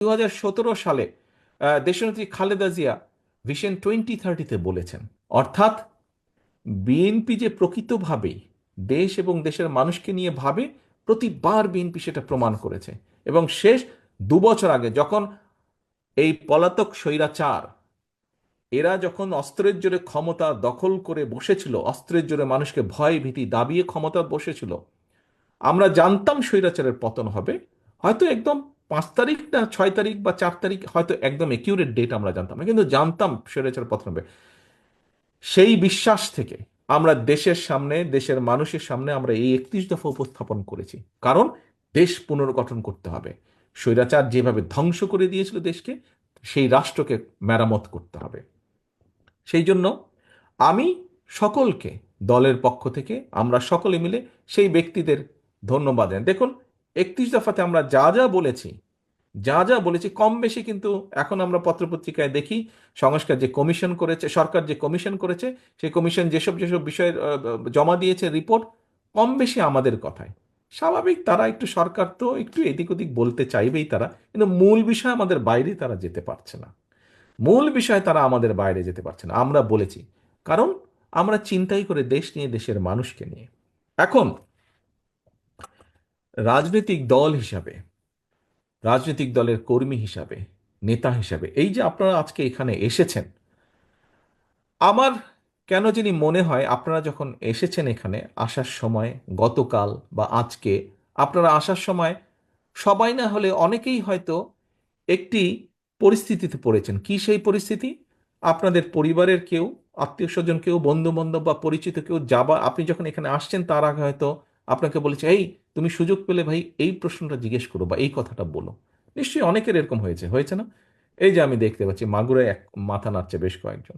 দু হাজার সতেরো সালে দেশনেত্রী খালেদা জিয়া ভিশন টোয়েন্টি থার্টিতে বলেছেন, অর্থাৎ বিএনপি যে প্রকৃতভাবেই দেশ এবং দেশের মানুষকে নিয়ে ভাবে, প্রতিবার বিএনপি সেটা প্রমাণ করেছে। এবং শেষ দু বছর আগে যখন এই পলাতক স্বৈরাচার, এরা যখন অস্ত্রের জোরে ক্ষমতা দখল করে বসেছিল, অস্ত্রের জোরে মানুষকে ভয়, ভীতি দাবিয়ে ক্ষমতা বসেছিল, আমরা জানতাম স্বৈরাচারের পতন হবে, হয়তো একদম পাঁচ তারিখ না ছয় তারিখ বা চার তারিখ হয়তো একদম একিউরেট ডেট আমরা জানতাম না, কিন্তু জানতাম পতন হবে সেই বিশ্বাস থেকে আমরা দেশের সামনে, দেশের মানুষের সামনে আমরা এই একত্রিশ দফা উপস্থাপন করেছি। কারণ দেশ পুনর্গঠন করতে হবে। স্বৈরাচার যেভাবে ধ্বংস করে দিয়েছিল দেশকে, সেই রাষ্ট্রকে মেরামত করতে হবে। সেই জন্য আমি সকলকে, দলের পক্ষ থেকে আমরা সকলে মিলে সেই ব্যক্তিদের ধন্যবাদ দেন দেখুন একত্রিশ দফাতে আমরা যা যা বলেছি, যা যা বলেছি, কম বেশি কিন্তু এখন আমরা পত্রপত্রিকায় দেখি, সংস্কার যে কমিশন করেছে, সরকার যে কমিশন করেছে, সেই কমিশন যেসব যেসব বিষয়ের জমা দিয়েছে রিপোর্ট, কম বেশি আমাদের কথায়। স্বাভাবিক তারা একটু সরকার তো একটু এদিক ওদিক বলতে চাইবেই তারা, কিন্তু মূল বিষয় আমাদের বাইরে তারা যেতে পারছে না। মূল বিষয় তারা আমাদের বাইরে যেতে পারছে না, আমরা বলেছি। কারণ আমরা চিন্তাই করে দেশ নিয়ে, দেশের মানুষকে নিয়ে। এখন রাজনৈতিক দল হিসাবে, রাজনৈতিক দলের কর্মী হিসাবে, নেতা হিসাবে, এই যে আপনারা আজকে এখানে এসেছেন, আমার কেন যিনি মনে হয় আপনারা যখন এসেছেন এখানে আসার সময় গতকাল বা আজকে, আপনারা আসার সময় সবাই না হলে অনেকেই হয়তো একটি পরিস্থিতিতে পড়েছেন। কি সেই পরিস্থিতি? আপনাদের পরিবারের কেউ আত্মীয় স্বজন কেউ বন্ধু বান্ধব বা পরিচিত কেউ যাবা আপনি যখন এখানে আসছেন তার আগে হয়তো আপনাকে বলেছে, এই তুমি সুযোগ পেলে ভাই এই প্রশ্নটা জিজ্ঞেস করো বা এই কথাটা বলো। নিশ্চয়ই অনেকের এরকম হয়েছে হয়েছে না? এই যে আমি দেখতে পাচ্ছি, মাগুরায় এক মাথা নাড়ছে বেশ কয়েকজন।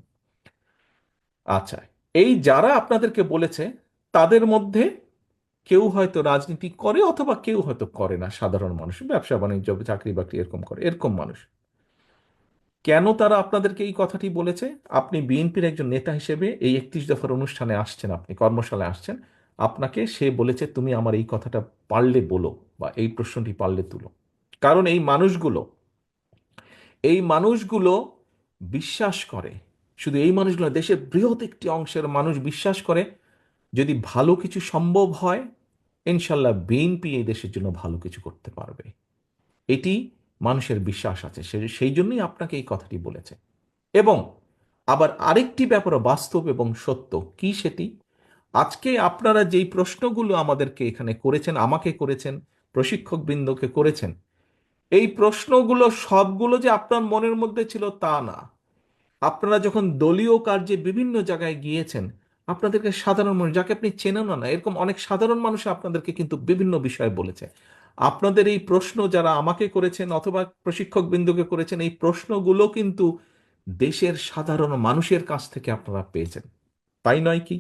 আচ্ছা এই যারা আপনাদেরকে বলেছে, তাদের মধ্যে কেউ হয়তো রাজনীতি করে অথবা কেউ হয়তো করে না, সাধারণ মানুষ, ব্যবসা, বাণিজ্য, চাকরি বাকরি এরকম করে, এরকম মানুষ। কেন তারা আপনাদেরকে এই কথাটি বলেছে? আপনি বিএনপির একজন নেতা হিসেবে এই একত্রিশ দফার অনুষ্ঠানে আসছেন, আপনি কর্মশালায় আসছেন আপনাকে সে বলেছে, তুমি আমার এই কথাটা পারলে বলো বা এই প্রশ্নটি পারলে তুলো। কারণ এই মানুষগুলো এই মানুষগুলো বিশ্বাস করে। শুধু এই মানুষগুলো দেশের বৃহৎ একটি অংশের মানুষ বিশ্বাস করে, যদি ভালো কিছু সম্ভব হয়, ইনশাল্লাহ বিএনপি এই দেশের জন্য ভালো কিছু করতে পারবে। এটি মানুষের বিশ্বাস আছে সেই জন্যই আপনাকে এই কথাটি বলেছে। এবং আবার আরেকটি ব্যাপার বাস্তব এবং সত্য, কি সেটি? আজকে আপনারা যেই প্রশ্নগুলো আমাদেরকে এখানে করেছেন, আমাকে করেছেন প্রশিক্ষক বৃন্দকে করেছেন, এই প্রশ্নগুলো সবগুলো যে আপনার মনের মধ্যে ছিল তা না। আপনারা যখন দলীয় কার্যে বিভিন্ন জায়গায় গিয়েছেন, আপনাদেরকে সাধারণ মানুষ, যাকে আপনি চেনেন না, এরকম অনেক সাধারণ মানুষ আপনাদেরকে কিন্তু বিভিন্ন বিষয়ে বলেছে। আপনাদের এই প্রশ্ন যারা আমাকে করেছেন অথবা প্রশিক্ষক বিন্দুকে করেছেন, এই প্রশ্নগুলো কিন্তু দেশের সাধারণ মানুষের কাছ থেকে আপনারা পেয়েছেন। তাই নয় কি?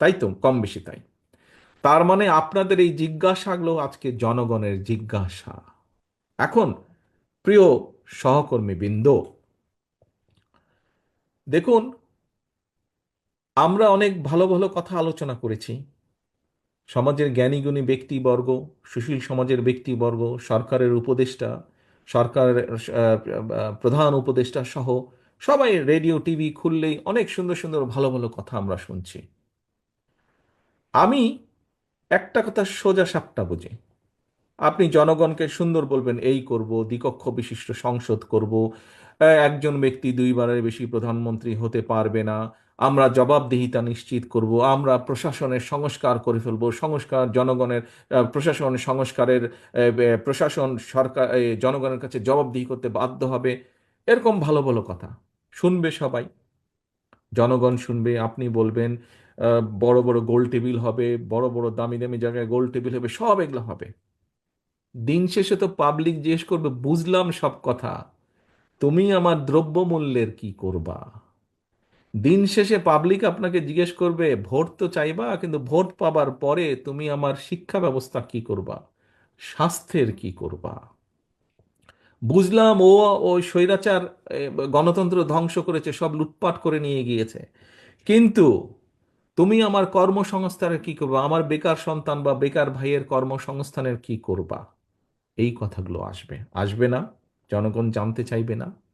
তাই তো? কম বেশি তাই। তার মানে আপনাদের এই জিজ্ঞাসাগুলো আজকে জনগণের জিজ্ঞাসা। এখন, প্রিয় সহকর্মী বৃন্দ, দেখুন, আমরা অনেক ভালো ভালো কথা আলোচনা করেছি। সমাজের জ্ঞানীগুণী ব্যক্তিবর্গ, সুশীল সমাজের ব্যক্তিবর্গ, সরকারের উপদেষ্টা, সরকারের প্রধান উপদেষ্টা সহ সবাই রেডিও, টিভি খুললেই অনেক সুন্দর সুন্দর ভালো ভালো কথা আমরা শুনছি। আমি একটা কথা সোজা সাপটা বুঝি। আপনি জনগণকে সুন্দর বলবেন, এই করব, দ্বিকক্ষ বিশিষ্ট সংসদ করব একজন ব্যক্তি দুইবারের বেশি প্রধানমন্ত্রী হতে পারবে না, আমরা জবাবদিহিতা নিশ্চিত করব, আমরা প্রশাসনের সংস্কার করে ফেলব, সংস্কার, জনগণের প্রশাসন সংস্কারের প্রশাসন সরকার জনগণের কাছে জবাবদিহি করতে বাধ্য হবে। এরকম ভালো ভালো কথা। শুনবে সবাই। জনগণ শুনবে, আপনি বলবেন বড় বড় গোল টেবিল হবে, বড় বড় দামি দামি জায়গায় গোল টেবিল হবে, সব এগুলো হবে। দিন শেষে তো পাবলিক জিজ্ঞেস করবে, বুঝলাম সব কথা। তুমি আমার দ্রব্যমূল্যের কি করবা? দিন শেষে পাবলিক আপনাকে জিজ্ঞেস করবে, ভোট তো চাইবা, কিন্তু ভোট পাবার পরে তুমি আমার শিক্ষা ব্যবস্থা কি করবা? স্বাস্থ্যের কি করবা? বুঝলাম ও ওই স্বৈরাচার গণতন্ত্র ধ্বংস করেছে, সব লুটপাট করে নিয়ে গিয়েছে। কিন্তু তুমি আমার কর্মসংস্থানের কি করবা? আমার বেকার সন্তান বা বেকার ভাইয়ের কর্মসংস্থানের কি করবা? এই কথাগুলো আসবে। আসবে না? জনগণ জানতে চাইবে না?